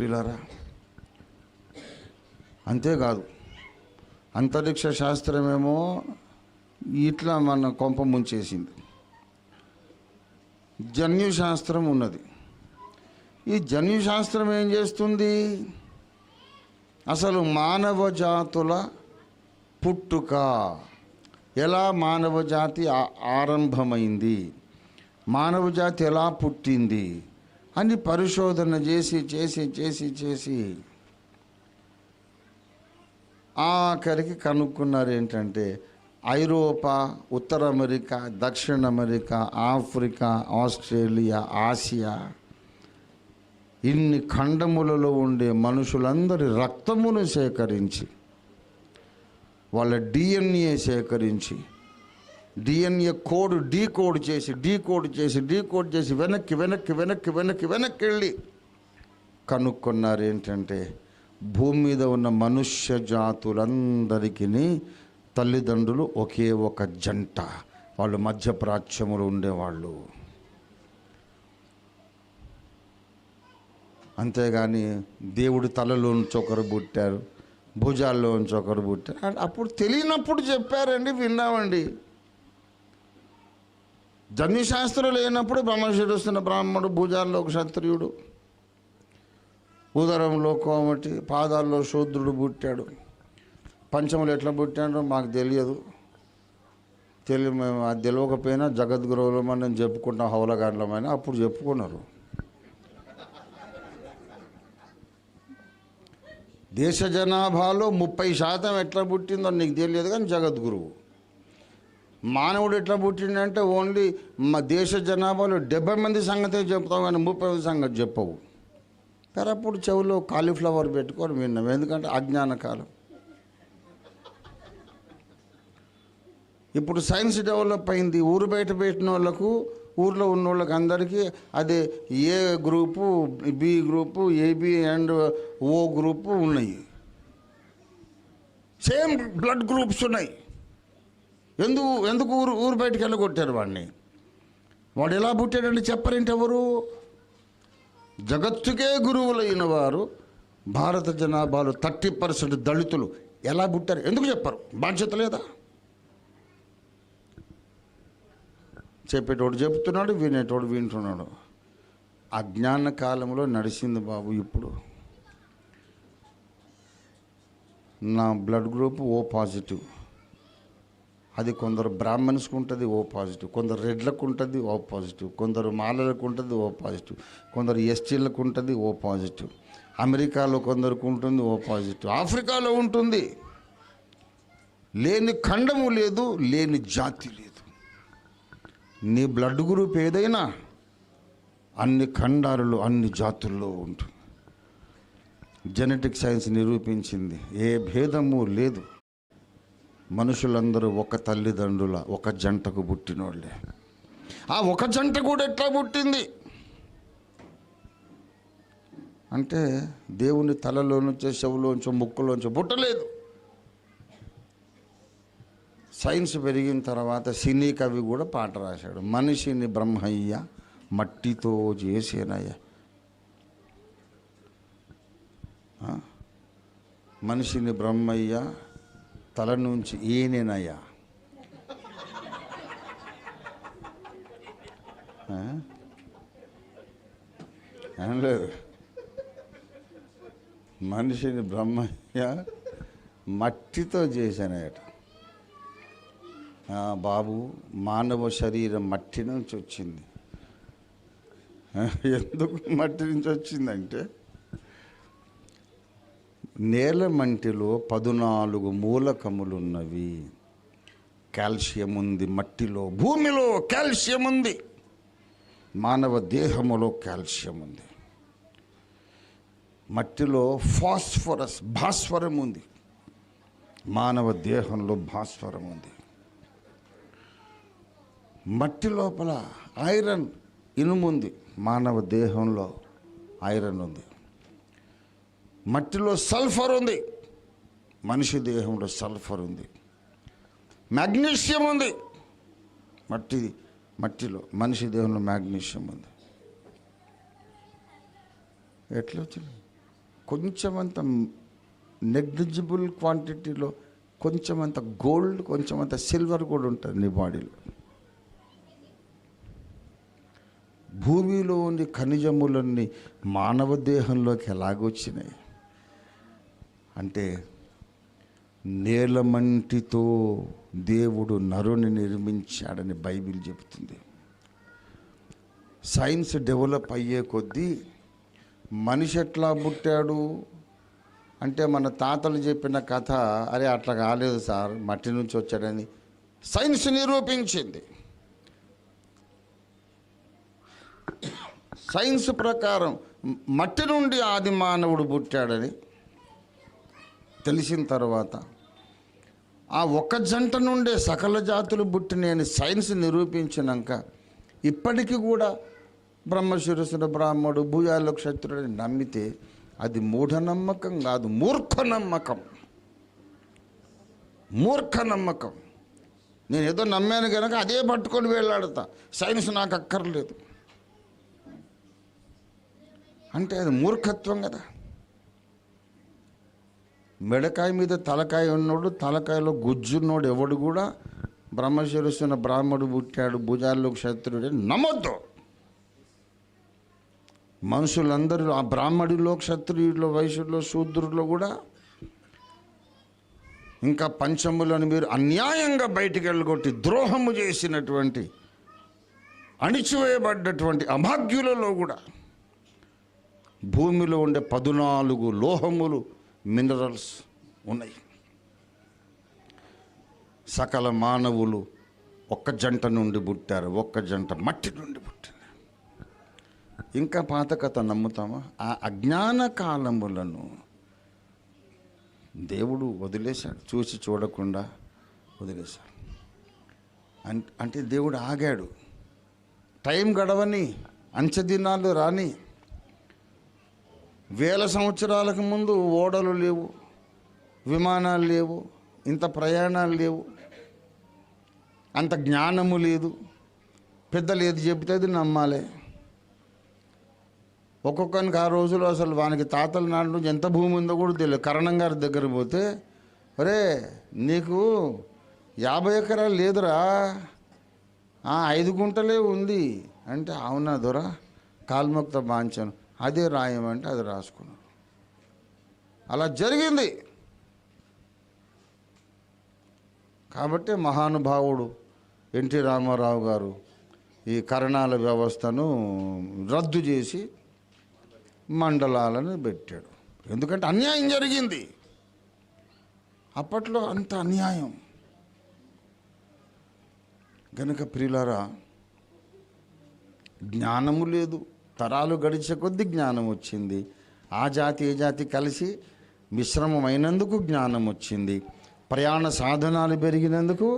ప్రియులారా అంతేకాదు అంతరిక్ష శాస్త్రమేమో ఇట్లా మన కొంప ముంచేసింది. జన్యుశాస్త్రం ఉన్నది. ఈ జన్యుశాస్త్రం ఏం చేస్తుంది? అసలు మానవ జాతుల పుట్టుక ఎలా మానవ జాతి ఆరంభమైంది? మానవ జాతి ఎలా పుట్టింది? అని పరిశోధన చేసి చేసి చేసి చేసి ఆఖరికి కనుక్కున్నారు ఏంటంటే ఐరోపా ఉత్తర అమెరికా దక్షిణ అమెరికా ఆఫ్రికా ఆస్ట్రేలియా ఆసియా ఇన్ని ఖండములలో ఉండే మనుషులందరి రక్తమును సేకరించి వాళ్ళ డిఎన్ఏ సేకరించి డిఎన్ఏ కోడ్ డీకోడ్ చేసి డీకోడ్ చేసి డీకోడ్ చేసి వెనక్కి వెనక్కి వెనక్కి వెనక్కి వెనక్కి వెళ్ళి కనుక్కున్నారు ఏంటంటే భూమి మీద ఉన్న మనుష్య జాతులందరికీ తల్లిదండ్రులు ఒకే ఒక జంట. వాళ్ళు మధ్యప్రాచ్యములు ఉండేవాళ్ళు. అంతేగాని దేవుడి తలలోంచి ఒకరు పుట్టారు భుజాల్లోంచి ఒకరు పుట్టారు. అప్పుడు తెలియనప్పుడు చెప్పారండి విన్నామండి. జన్యుశాస్త్రం లేనప్పుడు బ్రహ్మశిరస్తున్న బ్రాహ్మణుడు భుజాల్లో ఒక క్షత్రియుడు. ఉదరంలో కోమటి పాదాల్లో శూద్రుడు పుట్టాడు. పంచములు ఎట్లా పుట్టాడో మాకు తెలియదు. తెలియ మేము అది తెలియకపోయినా జగద్గురువులు మనం చెప్పుకుంటాం హౌలగాండ్లమైనా అప్పుడు చెప్పుకున్నారు. దేశ జనాభాలో ముప్పై శాతం ఎట్లా పుట్టిందో నీకు తెలియదు కానీ జగద్గురువు. మానవుడు ఎట్లా పుట్టిండంటే ఓన్లీ మా దేశ జనాభాలో డెబ్బై మంది సంగతే చెప్తావు కానీ ముప్పై మంది సంగతి చెప్పవు. పెరప్పుడు చెవిలో కాలీఫ్లవర్ పెట్టుకొని విన్నాం. ఎందుకంటే అజ్ఞాన కాలం. ఇప్పుడు సైన్స్ డెవలప్ అయింది. ఊరు బయట పెట్టిన వాళ్ళకు ఊర్లో ఉన్న వాళ్ళకి అందరికీ అదే A group B group AB and O group ఉన్నాయి. సేమ్ బ్లడ్ గ్రూప్స్ ఉన్నాయి. ఎందుకు ఎందుకు ఊరు ఊరు బయటకు వెళ్ళగొట్టారు వాడిని వాడు ఎలా పుట్టాడంటే చెప్పరేంటి ఎవరు? జగత్తుకే గురువులైన వారు భారత జనాభాలో థర్టీ పర్సెంట్ దళితులు ఎలా పుట్టారు? ఎందుకు చెప్పరు? బాధ్యత లేదా? చెప్పేటోడు చెప్తున్నాడు వినేటోడు వింటున్నాడు. అజ్ఞాన కాలంలో నడిచింది బాబు ఇప్పుడు. నా బ్లడ్ గ్రూప్ ఓ పాజిటివ్. అది కొందరు బ్రాహ్మణ్స్కి ఉంటుంది ఓ పాజిటివ్. కొందరు రెడ్లకు ఉంటుంది ఓ పాజిటివ్. కొందరు మాలలకు ఉంటుంది ఓ పాజిటివ్. కొందరు ఎస్టీలకు ఉంటుంది ఓ పాజిటివ్. అమెరికాలో కొందరికి ఉంటుంది ఓ పాజిటివ్. ఆఫ్రికాలో ఉంటుంది. లేని ఖండము లేదు లేని జాతి లేదు. నీ బ్లడ్ గ్రూప్ ఏదైనా అన్ని ఖండాలలో అన్ని జాతుల్లో ఉంటుంది. జెనెటిక్ సైన్స్ నిరూపించింది ఏ భేదము లేదు. మనుషులందరూ ఒక తల్లిదండ్రుల ఒక జంటకు పుట్టినోళ్ళే. ఆ ఒక జంట కూడా ఎట్లా పుట్టింది? అంటే దేవుని తలలో నుంచి చెవులోంచో ముక్కులోంచో పుట్టలేదు. సైన్స్ పెరిగిన తర్వాత సినీ కవి కూడా పాట రాశాడు. మనిషిని బ్రహ్మయ్య మట్టితో చేసేనయ్య. మనిషిని బ్రహ్మయ్య తల నుంచి ఏనేనయ్యా? ఏం లేదు. మనిషిని బ్రహ్మయ్య మట్టితో చేశానయట బాబు మానవ శరీరం మట్టి నుంచి వచ్చింది. ఎందుకు మట్టి నుంచి వచ్చిందంటే నేల మంటిలో పదునాలుగు మూలకములున్నవి. కాల్షియం ఉంది మట్టిలో భూమిలో కాల్షియం ఉంది మానవ దేహములో కాల్షియం ఉంది మట్టిలో ఫాస్ఫరస్ భాస్వరం ఉంది మానవ దేహంలో భాస్వరం ఉంది మట్టి లోపల ఐరన్ ఇనుము ఉంది మానవ దేహంలో ఐరన్ ఉంది మట్టిలో సల్ఫర్ ఉంది. మనిషి దేహంలో సల్ఫర్ ఉంది. మ్యాగ్నీషియం ఉంది. మట్టి మట్టిలో మనిషి దేహంలో మ్యాగ్నీషియం ఉంది. ఎట్లా వచ్చింది? కొంచెమంత నెగ్లిజిబుల్ క్వాంటిటీలో కొంచెమంత గోల్డ్ కొంచెమంత సిల్వర్ కూడా ఉంటుంది నీ బాడీలో భూమిలోని ఖనిజములన్నీ మానవ దేహంలోకి ఎలాగొచ్చినాయి? అంటే నేలమంటితో దేవుడు నరుని నిర్మించాడని బైబిల్ చెబుతుంది. సైన్స్ డెవలప్ అయ్యే కొద్దీ మనిషి ఎట్లా పుట్టాడు? అంటే మన తాతలు చెప్పిన కథ అరే అట్లా కాలేదు సార్ మట్టి నుంచి వచ్చాడని సైన్స్ నిరూపించింది. సైన్స్ ప్రకారం మట్టి నుండి ఆది మానవుడు పుట్టాడని తెలిసిన తర్వాత ఆ ఒక్క జంట నుండే సకల జాతులు పుట్టినని సైన్స్ నిరూపించినాక ఇప్పటికీ కూడా బ్రహ్మశిరసుడు బ్రాహ్మడు భూయాలు క్షత్రుడని నమ్మితే అది మూఢనమ్మకం కాదు మూర్ఖ నమ్మకం మూర్ఖ నమ్మకం నేను ఏదో నమ్మాను కనుక అదే పట్టుకొని వెళ్ళాడతా. సైన్స్ నాకు అక్కర్లేదు. అంటే అది మూర్ఖత్వం కదా. మెడకాయ మీద తలకాయ ఉన్నోడు తలకాయలో గుజ్జున్నోడు ఎవడు కూడా బ్రహ్మశిరస్సున బ్రాహ్మడు పుట్టాడు భుజాల్లో క్షత్రుడే అని నమ్మొద్దు. మనుషులందరూ ఆ బ్రాహ్మడిలో క్షత్రియుడిలో వైశ్యుడిలో శూద్రుడిలో కూడా ఇంకా పంచములను మీరు అన్యాయంగా బయటికి వెళ్ళగొట్టి ద్రోహము చేసినటువంటి అణిచివేయబడ్డటువంటి అభాగ్యులలో కూడా భూమిలో ఉండే పదునాలుగు లోహములు మినరల్స్ ఉన్నాయి. సకల మానవులు ఒక్క జంట నుండి పుట్టారు ఒక్క జంట మట్టి నుండి పుట్టింది. ఇంకా పాత కథ నమ్ముతామా? ఆ అజ్ఞాన కాలములను దేవుడు వదిలేశాడు చూసి చూడకుండా వదిలేశాడు. అంటే దేవుడు ఆగాడు. టైం గడవని అంచెదినాలు రాని వేల సంవత్సరాలకు ముందు ఓడలు లేవు విమానాలు లేవు ఇంత ప్రయాణాలు లేవు. అంత జ్ఞానము లేదు. పెద్దలు ఏది చెబితే అది నమ్మాలి. ఒక్కొక్కరికి ఆ రోజులు అసలు వానికి తాతల నాడు నుంచి ఎంత భూమి ఉందో కూడా తెలియదు. కరణం గారి దగ్గర పోతే అరే నీకు యాభై ఎకరాలు లేదురా. ఐదు గుంటలే ఉంది. అంటే అవునా దొరా కాల్మొక్త బాంచాను. అదే రాయమంటే అది రాసుకున్నాడు అలా జరిగింది. కాబట్టి మహానుభావుడు ఎన్టీ రామారావు గారు ఈ కరణాల వ్యవస్థను రద్దు చేసి మండలాలను పెట్టాడు. ఎందుకంటే అన్యాయం జరిగింది. అప్పట్లో అంత అన్యాయం. గనక ప్రియులారా జ్ఞానము లేదు. తరాలు గడిచే కొద్ది జ్ఞానం వచ్చింది. ఆ జాతి ఏ జాతి కలిసి మిశ్రమమైనందుకు జ్ఞానం వచ్చింది. ప్రయాణ సాధనాలు పెరిగినందుకు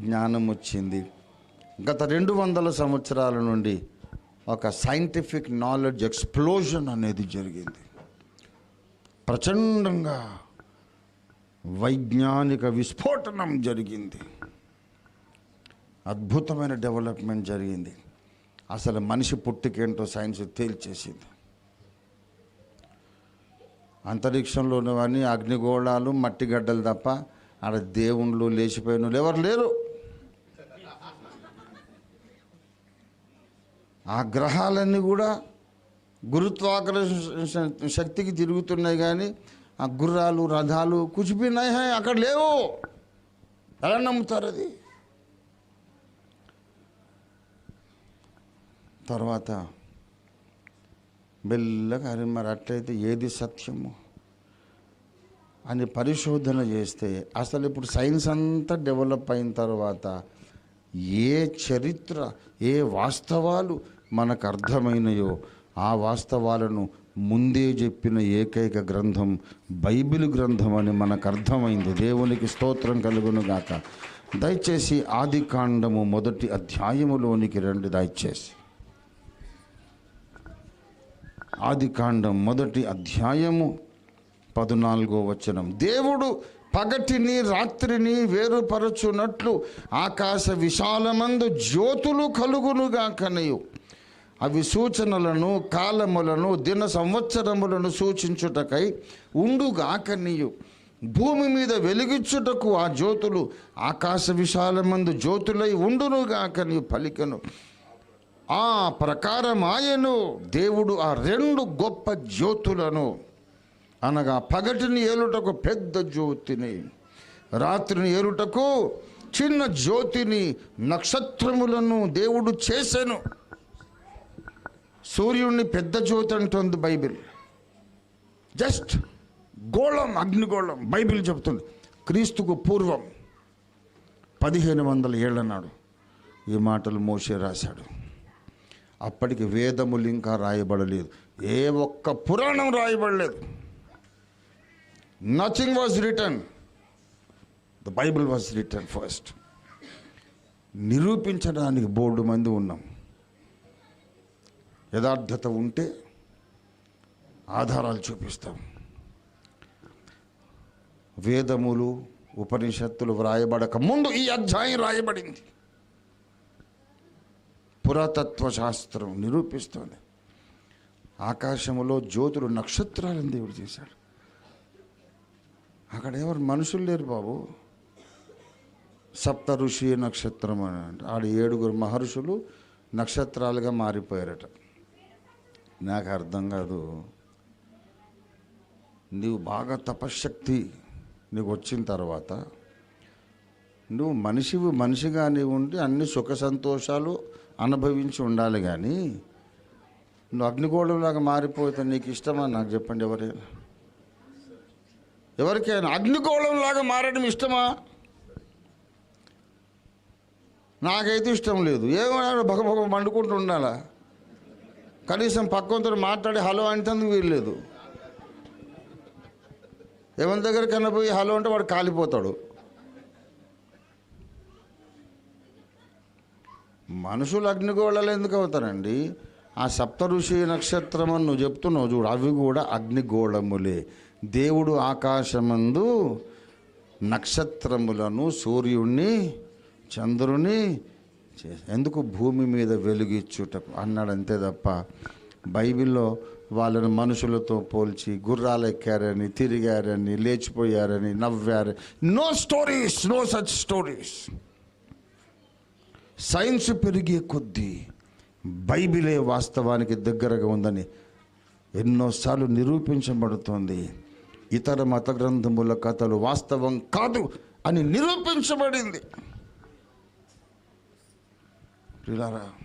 జ్ఞానం వచ్చింది. గత రెండు వందల సంవత్సరాల నుండి ఒక సైంటిఫిక్ నాలెడ్జ్ ఎక్స్ప్లోజన్ అనేది జరిగింది. ప్రచండంగా వైజ్ఞానిక విస్ఫోటనం జరిగింది. అద్భుతమైన డెవలప్మెంట్ జరిగింది. అసలు మనిషి పుట్టుకేంటో సైన్స్ తేల్చేసింది. అంతరిక్షంలో ఉన్నవన్నీ అగ్నిగోళాలు మట్టి గడ్డలు తప్ప ఆడ దేవుళ్ళు లేచిపోయిన వాళ్ళు ఎవరు లేరు. ఆ గ్రహాలన్నీ కూడా గురుత్వాకర్షణ శక్తికి తిరుగుతున్నాయి కానీ ఆ గుర్రాలు రథాలు కుచిపోయినాయి అక్కడ లేవు. ఎలా నమ్ముతారు అది? తర్వాత మెల్లగా అరే మరి అట్లయితే ఏది సత్యము అని పరిశోధన చేస్తే అసలు ఇప్పుడు సైన్స్ అంతా డెవలప్ అయిన తర్వాత ఏ చరిత్ర ఏ వాస్తవాలు మనకు అర్థమైనయో ఆ వాస్తవాలను ముందే చెప్పిన ఏకైక గ్రంథం బైబిల్ గ్రంథం అని మనకు అర్థమైంది. దేవునికి స్తోత్రం కలుగునుగాక దయచేసి ఆది కాండము మొదటి అధ్యాయములోనికి రండి దయచేసి. ఆది కాండం మొదటి అధ్యాయము పద్నాలుగో వచనం. దేవుడు పగటిని రాత్రిని వేరుపరచునట్లు ఆకాశ విశాలమందు జ్యోతులు కలుగునుగా కనయు. అవి సూచనలను కాలములను దిన సంవత్సరములను సూచించుటకై ఉండుగాకనియు భూమి మీద వెలిగించుటకు ఆ జ్యోతులు ఆకాశ విశాలమందు జ్యోతులై ఉండునుగాకనియు పలికను ఆ ప్రకారం ఆయను దేవుడు ఆ రెండు గొప్ప జ్యోతులను అనగా పగటిని ఏలుటకు పెద్ద జ్యోతిని రాత్రిని ఏలుటకు చిన్న జ్యోతిని నక్షత్రములను దేవుడు చేశాను సూర్యుడిని పెద్ద జ్యోతి అంటుంది బైబిల్. జస్ట్ గోళం అగ్నిగోళం బైబిల్ చెబుతుంది. క్రీస్తుకు పూర్వం పదిహేను వందల ఏళ్ళ నాడు ఈ మాటలు మోసే రాశాడు. అప్పటికి వేదములు ఇంకా రాయబడలేదు. ఏ ఒక్క పురాణం రాయబడలేదు. Nothing was return the Bible was return first నిరూపించడానికి బోర్డు మంది ఉన్నాం. యథార్థత ఉంటే ఆధారాలు చూపిస్తాం. వేదములు ఉపనిషత్తులు వ్రాయబడక ముందు ఈ అధ్యాయం రాయబడింది. పురాతత్వ శాస్త్రం నిరూపిస్తోంది. ఆకాశములో జ్యోతులు నక్షత్రాలను దేవుడు చేశాడు. అక్కడ ఎవరు మనుషులు లేరు బాబు. సప్త ఋషి నక్షత్రం అని అంటే ఆడ ఏడుగురు మహర్షులు నక్షత్రాలుగా మారిపోయారట. నాకు అర్థం కాదు. నీవు బాగా తపశ్శక్తి. నీకు వచ్చిన తర్వాత నువ్వు మనిషివి మనిషిగానే ఉండి అన్ని సుఖ సంతోషాలు అనుభవించి ఉండాలి కానీ నువ్వు అగ్నిగోళంలాగా మారిపోతే నీకు ఇష్టమా? నాకు చెప్పండి ఎవరైనా ఎవరికైనా అగ్నిగోళంలాగా మారడం ఇష్టమా? నాకైతే ఇష్టం లేదు. ఏమన్నా భగభగ మండుకుంటూ ఉండాలా? కనీసం పక్కంతో మాట్లాడి హలో అంటేందుకు వీల్లేదు. ఎవరి దగ్గరికైనా పోయి హలో అంటే వాడు కాలిపోతాడు. మనుషులు అగ్నిగోళాలు ఎందుకు అవుతారండి? ఆ సప్త ఋషి నక్షత్రం అని నువ్వు చెప్తున్నావు చూడు అవి కూడా అగ్నిగోళములే. దేవుడు ఆకాశమందు నక్షత్రములను సూర్యుణ్ణి చంద్రుని చే- ఎందుకు భూమి మీద వెలుగిచ్చుట అన్నాడు అంతే తప్ప బైబిల్లో వాళ్ళని మనుషులతో పోల్చి గుర్రాలు ఎక్కారని తిరిగారని లేచిపోయారని నవ్వారని no stories no such stories science పెరిగే కొద్దీ బైబిలే వాస్తవానికి దగ్గరగా ఉందని ఎన్నోసార్లు నిరూపించబడుతోంది. ఇతర మత గ్రంథముల కథలు వాస్తవం కాదు అని నిరూపించబడింది. సైన్సుకు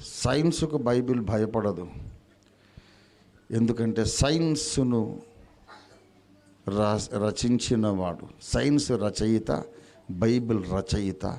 సైన్స్కు బైబిల్ భయపడదు. ఎందుకంటే సైన్స్ను రా రచించిన వాడు సైన్స్ రచయిత బైబిల్ రచయిత